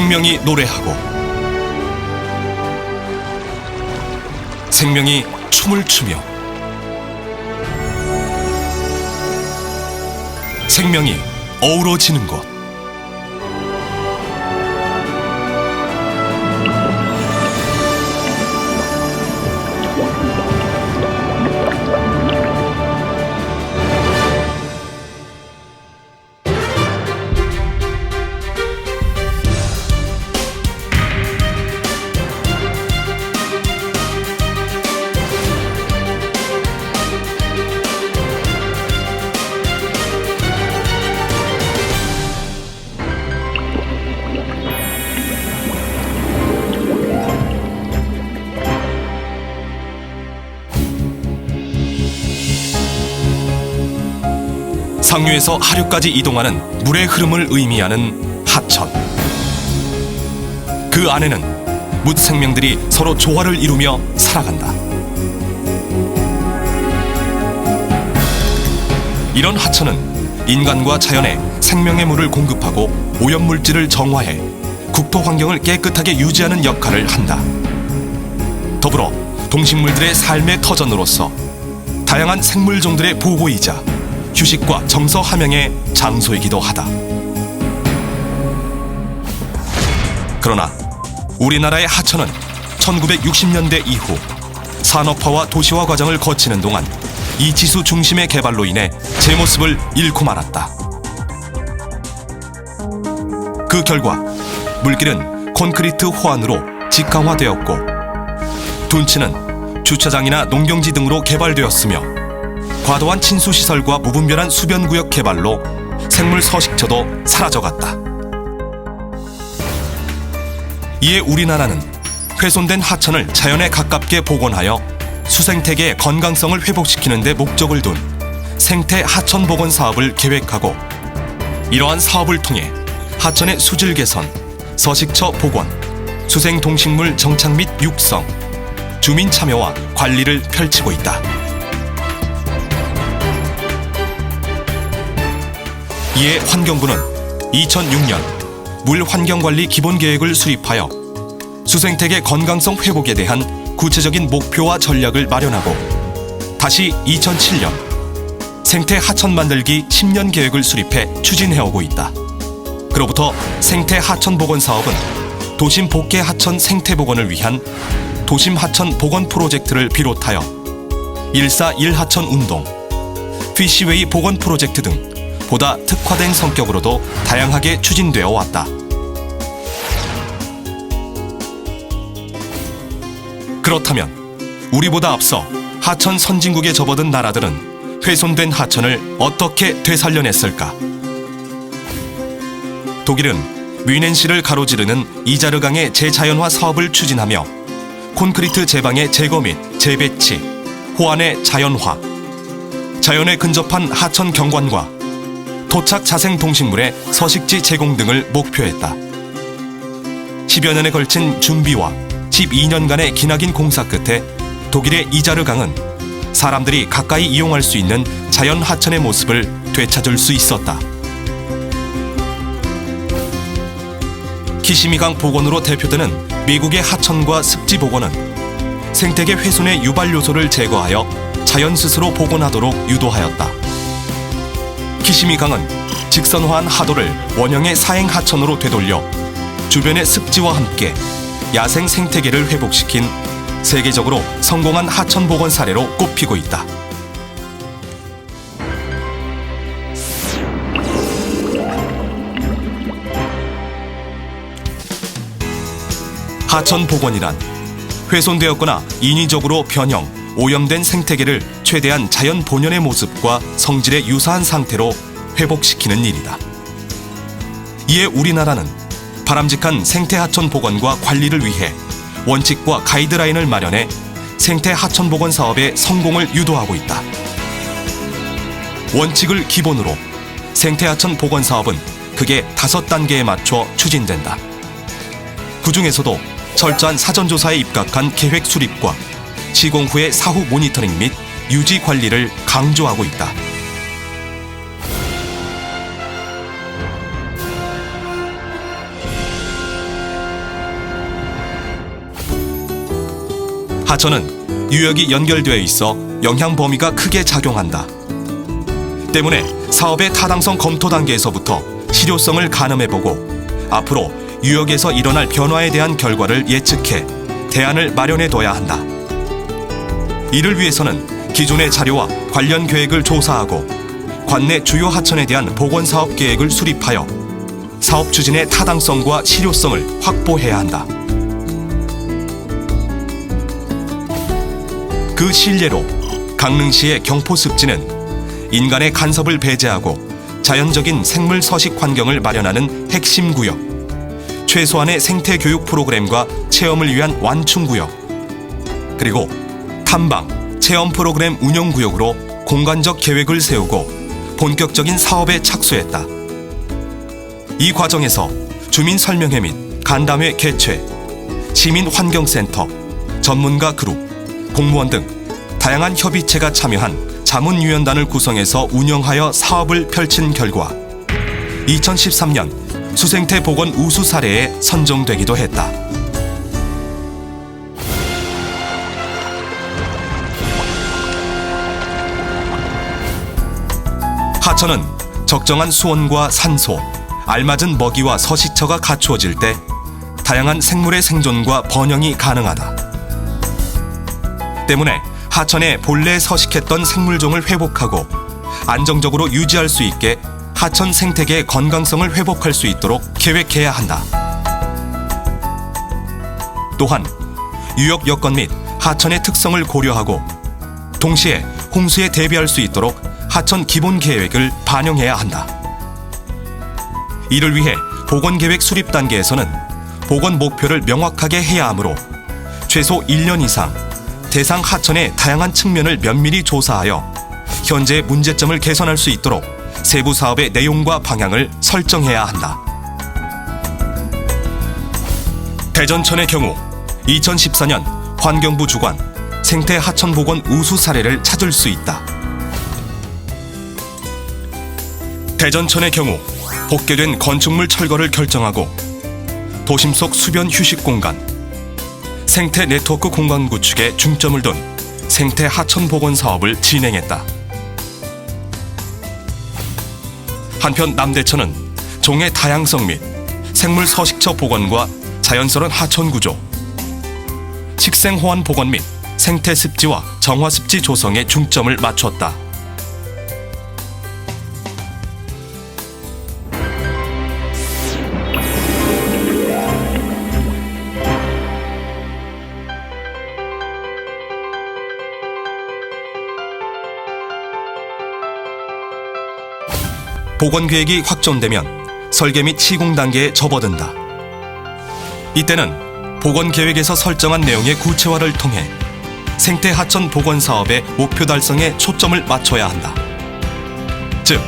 생명이 노래하고 생명이 춤을 추며 생명이 어우러지는 곳 상류에서 하류까지 이동하는 물의 흐름을 의미하는 하천. 그 안에는 묻 생명들이 서로 조화를 이루며 살아간다. 이런 하천은 인간과 자연에 생명의 물을 공급하고 오염물질을 정화해 국토 환경을 깨끗하게 유지하는 역할을 한다. 더불어 동식물들의 삶의 터전으로서 다양한 생물종들의 보호이자 휴식과 정서 함양의 장소이기도 하다. 그러나 우리나라의 하천은 1960년대 이후 산업화와 도시화 과정을 거치는 동안 이 지수 중심의 개발로 인해 제 모습을 잃고 말았다. 그 결과 물길은 콘크리트 호안으로 직강화되었고 둔치는 주차장이나 농경지 등으로 개발되었으며 과도한 친수 시설과 무분별한 수변 구역 개발로 생물 서식처도 사라져갔다. 이에 우리나라는 훼손된 하천을 자연에 가깝게 복원하여 수생태계의 건강성을 회복시키는 데 목적을 둔 생태 하천 복원 사업을 계획하고 이러한 사업을 통해 하천의 수질 개선, 서식처 복원, 수생 동식물 정착 및 육성, 주민 참여와 관리를 펼치고 있다. 이에 환경부는 2006년 물 환경관리 기본계획을 수립하여 수생태계 건강성 회복에 대한 구체적인 목표와 전략을 마련하고 다시 2007년 생태 하천 만들기 10년 계획을 수립해 추진해오고 있다. 그로부터 생태 하천 복원 사업은 도심 복개 하천 생태 복원을 위한 도심 하천 복원 프로젝트를 비롯하여 일사 일하천 운동, 피시웨이 복원 프로젝트 등 보다 특화된 성격으로도 다양하게 추진되어 왔다. 그렇다면 우리보다 앞서 하천 선진국에 접어든 나라들은 훼손된 하천을 어떻게 되살려냈을까? 독일은 뮌헨시를 가로지르는 이자르강의 재자연화 사업을 추진하며 콘크리트 제방의 제거 및 재배치, 호안의 자연화, 자연에 근접한 하천 경관과 토착 자생 동식물의 서식지 제공 등을 목표했다. 10여 년에 걸친 준비와 12년간의 기나긴 공사 끝에 독일의 이자르강은 사람들이 가까이 이용할 수 있는 자연 하천의 모습을 되찾을 수 있었다. 키시미강 복원으로 대표되는 미국의 하천과 습지 복원은 생태계 훼손의 유발 요소를 제거하여 자연 스스로 복원하도록 유도하였다. 키시미강은 직선화한 하도를 원형의 사행 하천으로 되돌려 주변의 습지와 함께 야생 생태계를 회복시킨 세계적으로 성공한 하천 복원 사례로 꼽히고 있다. 하천 복원이란 훼손되었거나 인위적으로 변형, 오염된 생태계를 최대한 자연 본연의 모습과 성질에 유사한 상태로 회복시키는 일이다. 이에 우리나라는 바람직한 생태 하천 복원과 관리를 위해 원칙과 가이드라인을 마련해 생태 하천 복원 사업의 성공을 유도하고 있다. 원칙을 기본으로 생태 하천 복원 사업은 크게 다섯 단계에 맞춰 추진된다. 그 중에서도 철저한 사전조사에 입각한 계획 수립과 시공 후의 사후 모니터링 및 유지 관리를 강조하고 있다. 하천은 유역이 연결되어 있어 영향 범위가 크게 작용한다. 때문에 사업의 타당성 검토 단계에서부터 실효성을 가늠해보고 앞으로 유역에서 일어날 변화에 대한 결과를 예측해 대안을 마련해둬야 한다. 이를 위해서는 기존의 자료와 관련 계획을 조사하고 관내 주요 하천에 대한 복원 사업 계획을 수립하여 사업 추진의 타당성과 실효성을 확보해야 한다. 그 신뢰로 강릉시의 경포 습지는 인간의 간섭을 배제하고 자연적인 생물 서식 환경을 마련하는 핵심 구역, 최소한의 생태 교육 프로그램과 체험을 위한 완충 구역, 그리고 탐방, 체험 프로그램 운영 구역으로 공간적 계획을 세우고 본격적인 사업에 착수했다. 이 과정에서 주민 설명회 및 간담회 개최, 시민 환경센터, 전문가 그룹, 공무원 등 다양한 협의체가 참여한 자문위원단을 구성해서 운영하여 사업을 펼친 결과 2013년 수생태 복원 우수 사례에 선정되기도 했다. 하천은 적정한 수온과 산소, 알맞은 먹이와 서식처가 갖추어질 때 다양한 생물의 생존과 번영이 가능하다. 때문에 하천에 본래 서식했던 생물종을 회복하고 안정적으로 유지할 수 있게 하천 생태계의 건강성을 회복할 수 있도록 계획해야 한다. 또한 유역 여건 및 하천의 특성을 고려하고 동시에 홍수에 대비할 수 있도록 하천 기본 계획을 반영해야 한다. 이를 위해 복원 계획 수립 단계에서는 복원 목표를 명확하게 해야 하므로 최소 1년 이상 대상 하천의 다양한 측면을 면밀히 조사하여 현재 문제점을 개선할 수 있도록 세부 사업의 내용과 방향을 설정해야 한다. 대전천의 경우 2014년 환경부 주관 생태 하천 복원 우수 사례를 찾을 수 있다. 대전천의 경우 복개된 건축물 철거를 결정하고 도심 속 수변 휴식 공간, 생태 네트워크 공간 구축에 중점을 둔 생태 하천 복원 사업을 진행했다. 한편 남대천은 종의 다양성 및 생물 서식처 복원과 자연스러운 하천 구조, 식생 호환 복원 및 생태 습지와 정화 습지 조성에 중점을 맞췄다. 복원 계획이 확정되면 설계 및 시공 단계에 접어든다. 이때는 복원 계획에서 설정한 내용의 구체화를 통해 생태 하천 복원 사업의 목표 달성에 초점을 맞춰야 한다. 즉,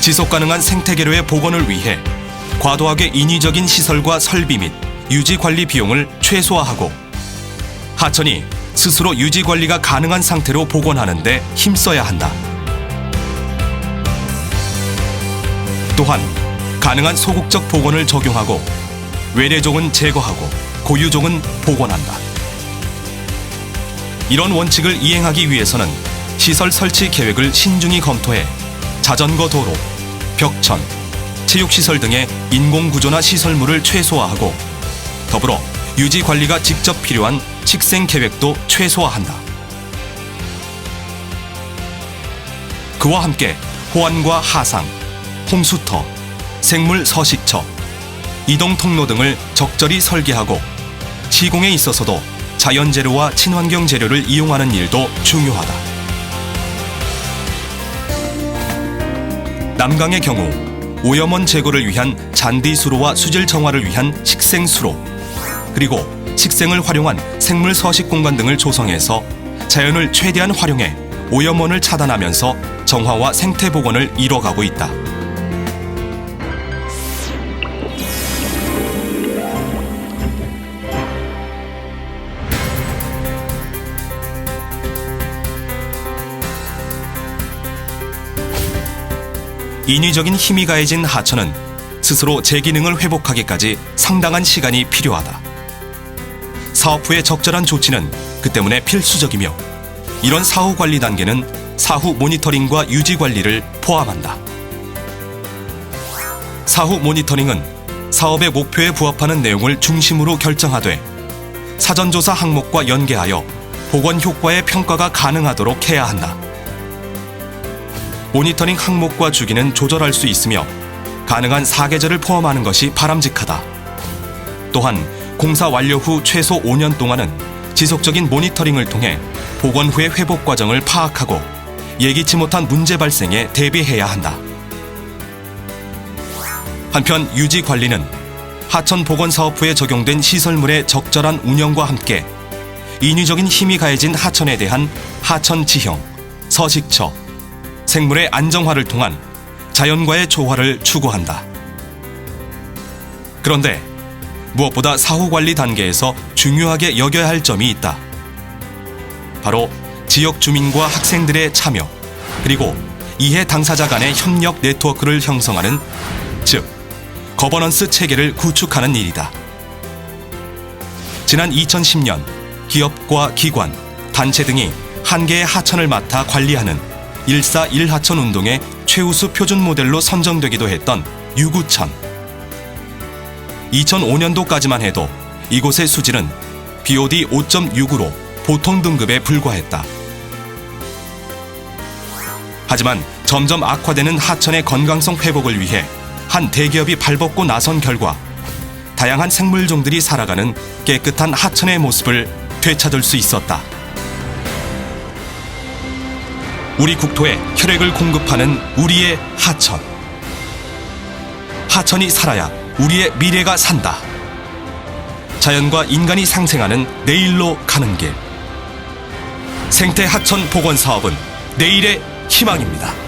지속 가능한 생태 계류의 복원을 위해 과도하게 인위적인 시설과 설비 및 유지 관리 비용을 최소화하고 하천이 스스로 유지 관리가 가능한 상태로 복원하는 데 힘써야 한다. 또한 가능한 소극적 복원을 적용하고 외래종은 제거하고 고유종은 복원한다. 이런 원칙을 이행하기 위해서는 시설 설치 계획을 신중히 검토해 자전거 도로, 벽천, 체육시설 등의 인공구조나 시설물을 최소화하고 더불어 유지 관리가 직접 필요한 식생 계획도 최소화한다. 그와 함께 호안과 하상, 홍수터, 생물 서식처, 이동 통로 등을 적절히 설계하고 시공에 있어서도 자연 재료와 친환경 재료를 이용하는 일도 중요하다. 남강의 경우 오염원 제거를 위한 잔디 수로와 수질 정화를 위한 식생 수로 그리고 식생을 활용한 생물 서식 공간 등을 조성해서 자연을 최대한 활용해 오염원을 차단하면서 정화와 생태 복원을 이뤄가고 있다. 인위적인 힘이 가해진 하천은 스스로 제 기능을 회복하기까지 상당한 시간이 필요하다. 사업 후의 적절한 조치는 그 때문에 필수적이며 이런 사후 관리 단계는 사후 모니터링과 유지 관리를 포함한다. 사후 모니터링은 사업의 목표에 부합하는 내용을 중심으로 결정하되 사전조사 항목과 연계하여 복원 효과의 평가가 가능하도록 해야 한다. 모니터링 항목과 주기는 조절할 수 있으며 가능한 사계절을 포함하는 것이 바람직하다. 또한 공사 완료 후 최소 5년 동안은 지속적인 모니터링을 통해 복원 후의 회복 과정을 파악하고 예기치 못한 문제 발생에 대비해야 한다. 한편 유지 관리는 하천 복원 사업 후에 적용된 시설물의 적절한 운영과 함께 인위적인 힘이 가해진 하천에 대한 하천 지형, 서식처, 생물의 안정화를 통한 자연과의 조화를 추구한다. 그런데 무엇보다 사후 관리 단계에서 중요하게 여겨야 할 점이 있다. 바로 지역 주민과 학생들의 참여, 그리고 이해 당사자 간의 협력 네트워크를 형성하는 즉 거버넌스 체계를 구축하는 일이다. 지난 2010년 기업과 기관, 단체 등이 한 개의 하천을 맡아 관리하는 1사 1하천 운동의 최우수 표준 모델로 선정되기도 했던 유구천. 2005년도까지만 해도 이곳의 수질은 BOD 5.6으로 보통 등급에 불과했다. 하지만 점점 악화되는 하천의 건강성 회복을 위해 한 대기업이 발벗고 나선 결과 다양한 생물종들이 살아가는 깨끗한 하천의 모습을 되찾을 수 있었다. 우리 국토에 혈액을 공급하는 우리의 하천. 하천이 살아야 우리의 미래가 산다. 자연과 인간이 상생하는 내일로 가는 길. 생태 하천 복원 사업은 내일의 희망입니다.